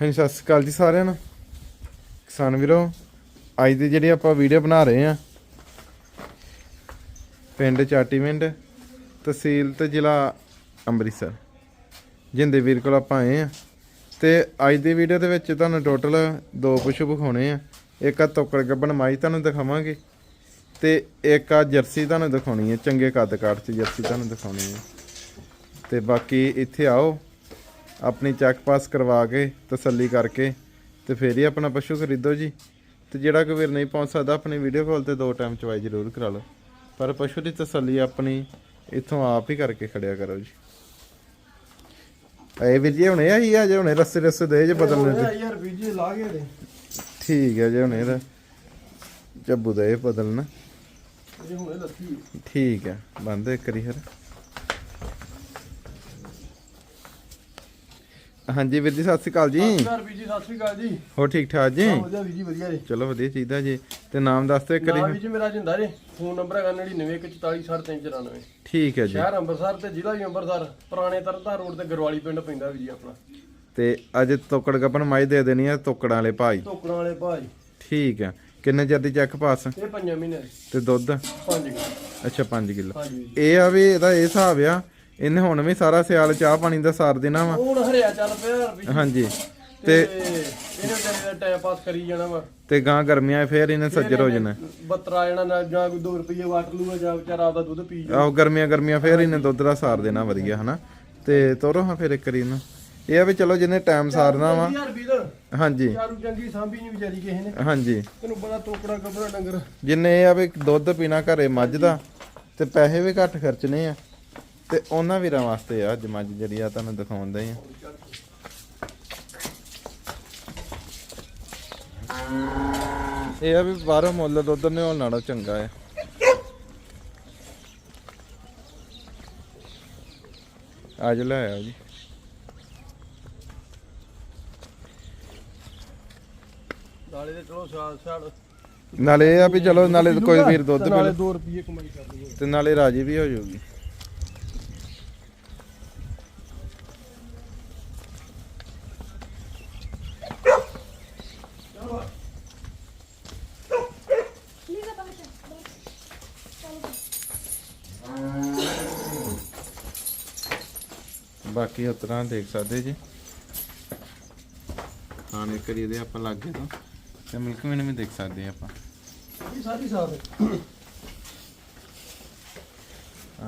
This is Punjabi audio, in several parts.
ਹਾਂਜੀ, ਸਤਿ ਸ਼੍ਰੀ ਅਕਾਲ ਜੀ ਸਾਰਿਆਂ ਨੂੰ। ਕਿਸਾਨ ਵੀਰੋ, ਅੱਜ ਦੀ ਜਿਹੜੀ ਆਪਾਂ ਵੀਡੀਓ ਬਣਾ ਰਹੇ ਆ ਪਿੰਡ ਚਾਟੀਵਿੰਡ, ਤਹਿਸੀਲ ਤੇ ਜ਼ਿਲ੍ਹਾ ਅੰਮ੍ਰਿਤਸਰ, ਜਿੰਦੇ ਵੀਰ ਕੋਲ ਆਪਾਂ ਆਏ ਆ ਤੇ ਅੱਜ ਦੀ ਵੀਡੀਓ ਦੇ ਵਿੱਚ ਤੁਹਾਨੂੰ ਟੋਟਲ ਦੋ ਪਸ਼ੂ ਵਿਖਾਉਣੇ ਆ। ਇੱਕ ਆ ਤੋਕੜ ਗੱਬਣ ਮਾਈ ਤੁਹਾਨੂੰ ਦਿਖਾਵਾਂਗੇ, ਤੇ ਇੱਕ ਆ ਜਰਸੀ ਤੁਹਾਨੂੰ ਦਿਖਾਉਣੀ ਹੈ, ਚੰਗੇ ਕੱਦ ਕਾਠ ਚ ਜਰਸੀ ਤੁਹਾਨੂੰ ਦਿਖਾਉਣੀ ਹੈ। ਤੇ ਬਾਕੀ ਇੱਥੇ ਆਓ ਆਪਣੀ ਚੈੱਕ ਪਾਸ ਕਰਵਾ ਕੇ ਤਸੱਲੀ ਕਰਕੇ ਤੇ ਫੇਰ ਹੀ ਆਪਣਾ ਪਸ਼ੂ ਖਰੀਦੋ ਜੀ। ਤੇ ਜਿਹੜਾ ਕੋਈ ਵੀਰ ਨਹੀਂ ਪਹੁੰਚ ਸਕਦਾ ਆਪਣੀ ਵੀਡੀਓ ਕਾਲ ਤੇ ਦੋ ਟਾਈਮ ਚਵਾਈ ਜ਼ਰੂਰ ਕਰਾ ਲਓ। ਪਰ ਪਸ਼ੂ ਦੀ ਤਸੱਲੀ ਆਪਣੀ ਇੱਥੋਂ ਆਪ ਹੀ ਕਰਕੇ ਖੜਿਆ ਕਰੋ ਜੀ। ਇਹ ਵੀਰ ਜੀ ਹੁਣੇ ਆਈ ਆ ਜੇ ਹੁਣੇ ਰਸਤੇ ਰਸਤੇ ਦੇ ਜੇ ਬਦਲਨੇ ਤੇ? ਯਾਰ ਵੀਜੀ ਲਾ ਕੇ ਦੇ। ਠੀਕ ਹੈ ਜੇ ਹੁਣੇ ਦਾ ਜੱਬੂ ਦਾ ਇਹ ਬਦਲਣਾ। ਇਹ ਹੁਣੇ ਲੱਤੀ ਠੀਕ ਹੈ ਬੰਦ ਇੱਕ ਕਰੀ ਫਿਰ। ਹਾਂਜੀ ਵੀਰ ਜੀ ਸਤਿ ਸ਼੍ਰੀ ਅਕਾਲ ਜੀ। ਸਤਿ ਸ਼੍ਰੀ ਅਕਾਲ ਜੀ ਹੋ ਠੀਕ ਠਾਕ ਜੀ? ਹਾਂ, ਵਧੀਆ ਵੀਜੀ ਵਧੀਆ ਜੀ। ਚਲੋ ਵਧੀਆ ਚਾਹੀਦਾ ਜੀ। ਤੇ ਨਾਮ ਦੱਸ ਦਿਓ ਇੱਕ ਨਾਮ ਵਾਰੀ ਵੀਜੀ ਮੇਰਾ ਜਿੰਦਾ ਜੀ। ਫੋਨ ਨੰਬਰ ਹੈਗਾ 9914479394 ਠੀਕ ਹੈ ਜੀ। ਸ਼ਹਿਰ ਅੰਮ੍ਰਿਤਸਰ ਤੇ ਜ਼ਿਲ੍ਹਾ ਵੀ ਅੰਮ੍ਰਿਤਸਰ ਪੁਰਾਣੇ ਤਰਨਤਾਰਨ ਰੋਡ ਤੇ ਗਰਵਾਲੀ ਪਿੰਡ ਪੈਂਦਾ ਵੀਜੀ ਆਪਣਾ। ਤੇ ਅੱਜ ਤੋਕੜ ਗੱਪਨ ਮਾਈ ਦੇ ਦੇਣੀ ਆ ਤੋਕੜਾਂ ਵਾਲੇ ਭਾਈ। ਟੋਕਰਾਂ ਵਾਲੇ ਭਾਈ। ਠੀਕ ਆ। ਕਿੰਨੇ ਚਿਰ ਦੀ ਚੈੱਕ ਪਾਸ? ਇਹ ਪੰਜਾਂ ਮਹੀਨੇ ਦੇ। ਤੇ ਦੁੱਧ? ਪੰਜ ਕਿਲੋ। ਅੱਛਾ 5 ਕਿਲੋ। ਇਹ ਆ ਵੀ ਇਹਦਾ ਇਹ ਹਿਸਾਬ ਆ ਇਹਨੇ ਹੁਣ ਵੀ ਸਾਰਾ ਸਿਆਲ ਚਾਹ ਪਾਣੀ ਦਾ ਸਾਰ ਦੇਣਾ ਵਾ। ਹੁਣ ਹਰਿਆ ਚੱਲ ਪਿਆ ਹਾਂਜੀ। ਤੇ ਇਹਨੇ ਵਿਚਾਰੇ ਦਾ ਟਾਈਮ ਪਾਸ ਕਰੀ ਜਾਣਾ ਵਾ। ਤੇ ਗਾਂ ਗਰਮੀਆਂ ਫੇਰ ਇਹਨੇ ਸੱਜਰ ਹੋ ਜਾਣਾ। ਬੱਤਰਾ ਜਾਣਾ ਨਾ ਜਾਂ ਕੋਈ 2 ਰੁਪਏ ਵਾਟ ਲੂਗਾ ਜਾਂ ਵਿਚਾਰਾ ਆਪਦਾ ਦੁੱਧ ਪੀ ਜਾ ਆਹੋ ਗਰਮੀਆਂ ਗਰਮੀਆਂ ਫੇਰ ਇਹਨੇ ਦੁੱਧ ਦਾ ਸਾਰ ਦੇਣਾ ਵਧੀਆ ਹਨਾ। ਤੇ ਤੋਰੋ ਹਾਂ ਫੇਰ ਇੱਕ ਵਾਰੀ ਇਹਨੂੰ। ਇਹ ਆ ਵੀ ਚਲੋ ਜਿਹਨੇ ਟਾਈਮ ਸਾਰਨਾ ਵਾ। ਹਾਂਜੀ। ਚਾਰੂ ਚੰਗੀ ਸਾਂਭੀ ਨਹੀਂ ਵਿਚਾਰੀ ਕਿਸੇ ਨੇ। ਹਾਂਜੀ। ਤੈਨੂੰ ਪਤਾ ਟੋਕਰਾ ਕਬਰਾ ਡੰਗਰ। ਜਿੰਨੇ ਇਹ ਆ ਵੀ ਦੁੱਧ ਪੀਣਾ ਘਰੇ ਮੱਝ ਦਾ ਤੇ ਪੈਸੇ ਵੀ ਘੱਟ ਖਰਚਣੇ ਆ। ਤੇ ਉਹਨਾਂ ਵੀਰਾਂ ਵਾਸਤੇ ਆ ਅੱਜ ਮੱਝ ਜਿਹੜੀ ਆ ਤੁਹਾਨੂੰ ਦਿਖਾਉਂਦੇ ਆ। ਇਹ ਆ ਵੀ ਬਾਹਰੋਂ ਮੁੱਲ ਦੁੱਧ ਨਿਉਲ ਨਾਲੋਂ ਚੰਗਾ ਆ। ਅੱਜ ਲੈ ਆਓ ਜੀ। ਨਾਲੇ ਤੇ ਚਲੋ ਸਾਲ ਸਾਲ। ਨਾਲੇ ਇਹ ਆ ਵੀ ਚਲੋ ਨਾਲੇ ਕੋਈ ਵੀਰ ਦੁੱਧ ਨਾਲੇ ਲੇ 2 ਰੁਪਏ ਕਮਾਈ ਕਰ ਲਈਏ। ਤੇ ਨਾਲੇ ਰਾਜੀ ਵੀ ਹੋ ਜਾਊਗੀ। ਬਾਕੀ ਉਸ ਤਰ੍ਹਾਂ ਦੇਖ ਸਕਦੇ ਜੀ। ਖਾਣੇ ਕਰੀ ਦੇ ਆਪਾਂ ਲੱਗੇ ਤੋਂ। ਤੇ ਮਿਲਕ ਵੀ ਵੀ ਦੇਖ ਸਕਦੇ ਆਪਾਂ। ਇਹ ਸਾਰੀ ਸਾਲ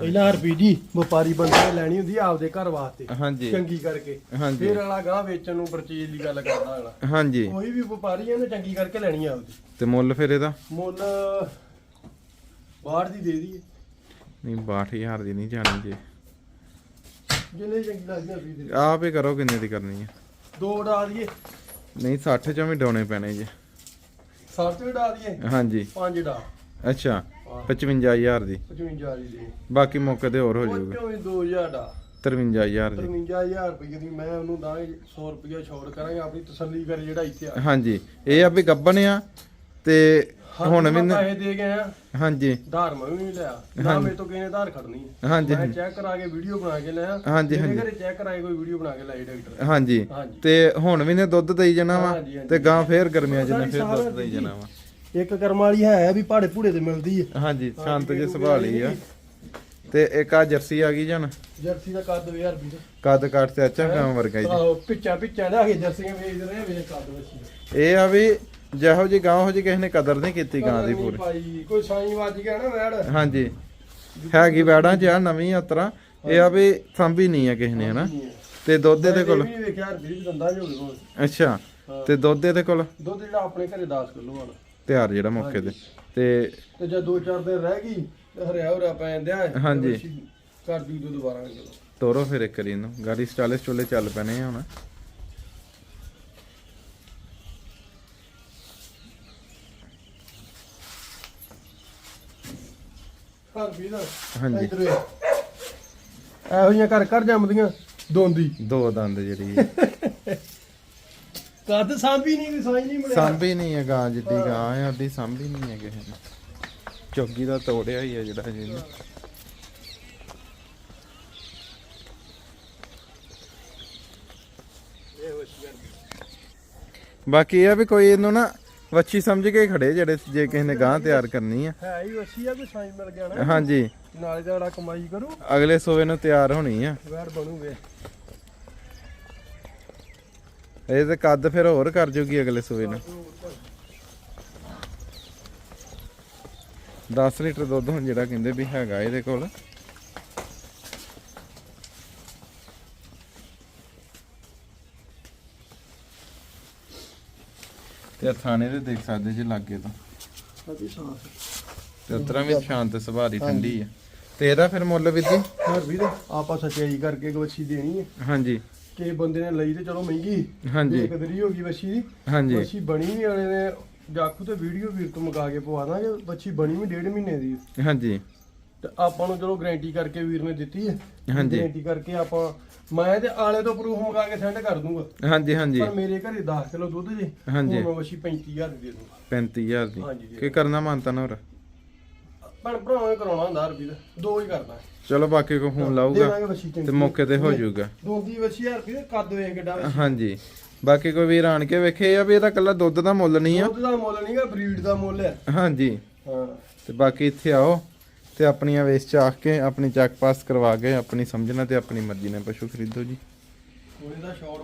ਪਹਿਲਾਂ ਰੁਪਏ ਜੀ ਵਪਾਰੀ ਬੰਦੇ ਨੇ ਲੈਣੀ ਹੁੰਦੀ ਆ ਆਪਦੇ ਘਰ ਵਾਸਤੇ। ਹਾਂਜੀ। ਚੰਗੀ ਕਰਕੇ। ਹਾਂਜੀ। ਫਿਰ ਵਾਲਾ ਗਾਹ ਵੇਚਣ ਨੂੰ ਪਰਚੇਜ ਦੀ ਗੱਲ ਕਰਦਾ ਅਗਲਾ ਹਾਂਜੀ। ਕੋਈ ਵੀ ਵਪਾਰੀ ਇਹਨੇ ਚੰਗੀ ਕਰਕੇ ਲੈਣੀ ਆ ਆਪਦੀ। ਤੇ ਮੁੱਲ ਫਿਰ ਇਹਦਾ? ਮੁੱਲ ਬਾਹਰ ਦੀ ਦੇ ਦਈਏ। ਨਹੀਂ 62000 ਦੀ ਨਹੀਂ ਜਾਣੀ ਜੀ। ਜਿੰਨੇ ਚੰਗੀ ਲੱਗਦੀ ਆ ਵੀ ਦੇ ਆਪ ਹੀ ਕਰੋ ਕਿੰਨੇ ਦੀ ਕਰਨੀ ਹੈ ਦੋ ਉਡਾ ਦਈਏ। ਨਹੀਂ 60 ਚੋਂ ਵੀ ਡਾਉਣੇ ਪੈਣੇ ਜੀ। ਸੱਤ ਵੀ ਉਡਾ ਦਈਏ? ਹਾਂਜੀ। ਪੰਜ ਉਡਾ ਅੱਛਾ 55000 ਦੀ। 55 ਦੀ ਬਾਕੀ ਮੌਕੇ ਤੇ ਹੋਰ ਹੋ ਉਹ ਜਾਊਗਾ। ਵੀ 2000 ਦਾ 53000 ਦੀ। 53000 ਰੁਪਏ ਦੀ ਮੈਂ ਉਹਨੂੰ ਦਾਂਗੇ 100 ਰੁਪਏ ਛੋੜ ਕਰਾਂਗੇ ਆਪਣੀ ਤਸੱਲੀ ਕਰ ਜਿਹੜਾ ਇੱਥੇ ਆ। ਹਾਂਜੀ ਇਹ ਆ ਵੀ ਗੱਬਨ ਆ ਤੇ ਹੁਣ ਵੀ ਨ- ਪੈਸੇ ਦੇ ਗਏ ਆ ਹਾਂਜੀ। ਧਾਰ ਮੈਂ ਵੀ ਨਹੀਂ ਲਿਆ। ਨਾ ਮੇਰੇ ਤੋਂ ਕਿਸੇ ਨੇ ਧਾਰ ਖੜਨੀ ਹੈ। ਹਾਂਜੀ ਮੈਂ ਚੈੱਕ ਕਰਾ ਕੇ ਵੀਡੀਓ ਬਣਾ ਕੇ ਲਿਆ। ਹਾਂਜੀ, ਮੇਰੇ ਹਾਂਜੀ। ਘਰੇ ਚੈੱਕ ਕਰਾ ਕੇ ਕੋਈ ਵੀਡੀਓ ਬਣਾ ਕੇ ਲਾਈ ਡਾਕਟਰ। ਹਾਂਜੀ। ਹਾਂਜੀ। ਤੇ ਹੁਣ ਵੀ ਨੇ ਦੁੱਧ ਦੇਈ ਜਾਣਾ ਵਾ ਹਾਂਜੀ, ਹਾਂਜੀ। ਤੇ ਗਾਂ ਫੇਰ ਗਰਮੀਆਂ ਚ ਨੇ ਫੇਰ ਦੁੱਧ ਦੇਈ ਜਾਣਾ ਵਾ। ਇੱਕ ਕਰਮ ਵਾਲੀ ਹੈ ਵੀ ਪਹਾੜੇ ਭੂੜੇ ਤੇ ਮਿਲਦੀ ਹੈ। ਹਾਂਜੀ ਸ਼ਾਂਤ ਜੇ ਸੁਭਾਅ ਲਈ ਆ। ਤੇ ਇੱਕ ਆ ਜਰਸੀ ਆ ਗਈ ਜਨ। ਜਰਸੀ ਦਾ ਕੱਦ ਵੀ ਯਾਰ ਵੀਰ। ਕੱਦ ਕਾਠ ਤੇ ਅੱਛਾ ਗਾਂ ਵਰਗਾ ਹੀ ਜੀ। ਆਹੋ ਪਿੱਛਾ ਪਿੱਛਾ ਲਿਆ ਕੇ ਜਰਸੀਆਂ ਵੇਚ ਰਹੇ ਵੇਚ ਕੱਦ ਵਸੀ ਇਹ ਆ ਵੀ ਜਿਹੋ ਜੀ ਗਾਂ ਹੋ ਜੀ ਕਿਸੇ ਨੇ ਕਦਰ ਨਹੀਂ ਕੀਤੀ ਗਾਂ ਦੀ ਪੂਰੀ। ਭਾਈ ਕੋਈ ਸਾਈ ਵੱਜ ਗਿਆ ਨਾ ਵੈੜ। ਹਾਂਜੀ। ਹੈਗੀ ਵੈੜਾਂ ਚ ਆ ਨਵੀਂ ਉਤਰਾ ਇਹ ਆ ਵੀ ਸੰਭੀ ਨਹੀਂ ਆ ਕਿਸੇ ਨੇ ਹਨਾ? ਤੇ ਦੁੱਧ ਇਹਦੇ ਕੋਲ ਵੀ ਵੇਖਿਆ ਯਾਰ ਵੀਰ ਦੰਦਾ ਜੋ ਕੋਲ ਅੱਛਾ। ਤੇ ਦੁੱਧ ਇਹਦੇ ਕੋਲ ਦੁੱਧ ਜਿਹੜਾ ਆਪਣੇ ਘਰੇ 10 ਕਿਲੋ ਵਾਲਾ। ਤਿਆਰ ਜਿਹੜਾ ਮੌਕੇ ਤੇ। ਤੇ ਤੇ ਜਦ ਦੋ ਚਾਰ ਦਿਨ ਰਹਿ ਗਈ ਹਰਿਆ ਹੋਰਿਆ ਪੈ ਜਾਂਦਿਆ ਹਾਂਜੀ। ਕਰ ਦੀ ਦੁੱਧ 12 ਕਿਲੋ ਤੋਰੋ ਫਿਰ ਇੱਕ ਵਾਰੀ ਇਹਨੂੰ। ਗਾੜੀ ਸਟਾਲਿਸ ਚੋਲੇ ਚੱਲ ਪੈਣੇ ਆ ਹੁਣ। ਘਰ ਵੀ ਨਾ ਹਾਂਜੀ। ਇਧਰ ਇਹੋ ਜਿਹੀਆਂ ਘਰ ਘਰ ਜੰਮਦੀਆਂ ਦੋਂਦੀ। ਦੋ ਦੰਦ ਜਿਹੜੀ ਕੱਦ ਸਾਂਭੀ ਨਹੀਂ ਕੋਈ ਸਾਈ ਨਹੀਂ ਮਿਲਿਆ ਸਾਂਭੀ ਨਹੀਂ ਹੈ ਗਾਂ ਜਿੱਡੀ ਗਾਂ ਆ ਉਹਦੀ ਸਾਂਭੀ ਨਹੀਂ ਹੈ ਕਿਸੇ ਨੇ ਚੌਗੀ ਦਾ ਤੋੜਿਆ ਹੀ ਹੈ ਜਿਹੜਾ ਹੋਸ਼ ਬਾਕੀ ਇਹ ਆ ਵੀ ਕੋਈ ਇਹਨੂੰ ਨਾ ਵੱਛੀ ਸਮਝ ਕੇ ਖੜੇ ਜਿਹੜੇ ਜੇ ਕਿਸੇ ਨੇ ਗਾਂ ਤਿਆਰ ਕਰਨੀ ਆ। ਹੈ ਹੀ ਵਸੀ ਆ ਕੋਈ ਸਾਈ ਮਿਲ ਗਿਆ ਨਾ। ਹਾਂਜੀ। ਨਾਲੇ ਦਾ ਜਿਹੜਾ ਕਮਾਈ ਕਰੂ। ਅਗਲੇ ਸੋਵੇ ਨੂੰ ਤਿਆਰ ਹੋਣੀ ਆ। ਵੈਰ ਬਣੂਗੇ। ਇਹ ਤੇ ਕੱਦ ਫਿਰ ਹੋਰ ਕਰ ਜੂਗੀ ਅਗਲੇ ਸੋਵੇ ਨੂੰ। 10 ਲੀਟਰ ਦੁੱਧ ਹੁਣ ਜਿਹੜਾ ਕਹਿੰਦੇ ਵੀ ਹੈਗਾ ਇਹਦੇ ਕੋਲ। ਤੇ ਥਾਣੇ ਦੇ ਦੇਖ ਸਕਦੇ ਜੇ ਲੱਗੇ ਤਾਂ। ਸਾਡੀ ਸਾਫ਼ ਤੇ ਉਤਰਾ ਵੀ ਸ਼ਾਂਤ ਸੁਭਾਅ ਦੀ ਠੰਡੀ ਆ। ਤੇ ਇਹਦਾ ਫਿਰ ਮੁੱਲ ਵੀ ਜੀ? ਹੋਰ ਵੀ ਤੇ ਆਪਾਂ ਸਚਾਈ ਕਰਕੇ ਗਵੱਛੀ ਦੇਣੀ ਹੈ ਹਾਂਜੀ। ਕਿ ਬੰਦੇ ਨੇ ਲਈ ਤੇ ਚਲੋ ਮਹਿੰਗੀ। ਹਾਂਜੀ। ਕਦਰੀ ਹੋ ਗਈ ਵੱਛੀ। ਦੀ ਹਾਂਜੀ। ਵੱਛੀ ਬਣੀ ਵੀ ਵਾਲੇ ਨੇ ਜਾਖੂ ਤੇ ਵੀਡੀਓ ਵੀਰ ਤੋਂ ਮੰਗਾ ਕੇ ਪਵਾ ਦਾਂਗੇ। ਵੱਛੀ ਬਣੀ ਵੀ ਡੇਢ ਮਹੀਨੇ ਦੀ। ਹਾਂਜੀ। ਤੇ ਆਪਾਂ ਨੂੰ ਚਲੋ ਗਾਰੰਟੀ ਕਰਕੇ ਵੀਰ ਨੇ ਦਿੱਤੀ ਹੈ। ਹਾਂਜੀ। ਗਾਰੰਟੀ ਕਰਕੇ ਆਪਾਂ ਮੈਂ ਤੇ ਆਲੇ ਤੋਂ ਪ੍ਰੂਫ ਮੰਗਾ ਕੇ ਸੈਂਡ ਕਰ ਦੂੰਗਾ। ਹਾਂਜੀ ਹਾਂਜੀ। ਪਰ ਮੇਰੇ ਘਰੇ 10 ਕਿਲੋ ਦੁੱਧ ਜੇ ਹਾਂਜੀ। ਮੈਂ ਵੱਛੀ 35000 ਦੀ ਦੇ ਦੂੰਗਾ। 35000 ਦੀ। ਕੀ ਕਰਨਾ ਮੰਨਤਾ ਨਾ ਹੋਰ? ਭੈਣ ਭਰਾਵਾਂ ਨੇ ਕਰਾਉਣਾ ਹੁੰਦਾ ਰੁਪਏ ਦਾ ਦੋ ਹੀ ਕਰਦਾ। ਚਲੋ ਬਾਕੀ ਕੋ ਫੋਨ ਦੇ ਲਾਊਗਾ ਤੇ ਮੌਕੇ ਤੇ ਹੋ ਜਾਊਗਾ। ਦੋਂਦੀ ਵੱਛੀ ਹਜ਼ਾਰ ਰੁਪਏ ਕੱਦ ਵੇਖ ਕਿੱਡਾ। ਹਾਂਜੀ। ਬਾਕੀ ਕੋਈ ਵੀਰ ਆਣ ਕੇ ਵੇਖੇ ਆ ਵੀ ਇਹਦਾ ਕੱਲਾ ਦੁੱਧ ਦਾ ਮੁੱਲ ਨਹੀਂ ਆ? ਦੁੱਧ ਦਾ ਮੁੱਲ ਨਹੀਂਗਾ ਬਰੀਡ ਦਾ ਮੁੱਲ ਹੈ ਹਾਂਜੀ। ਹਾਂ। ਤੇ ਬਾਕੀ ਇੱਥੇ ਆਓ। ਤੇ ਆਪਣੀਆਂ 'ਚ ਆਖ ਕੇ ਆਪਣੀ ਚੱਕ ਪਾਸ ਕਰਵਾ ਕੇ ਆਪਣੀ ਸਮਝਣਾ ਤੇ ਆਪਣੀ ਮਰਜ਼ੀ ਨਾਲ ਪਸ਼ੂ ਖਰੀਦੋ ਜੀ। ਉਹਦੇ ਦਾ ਸ਼ਾਰਟ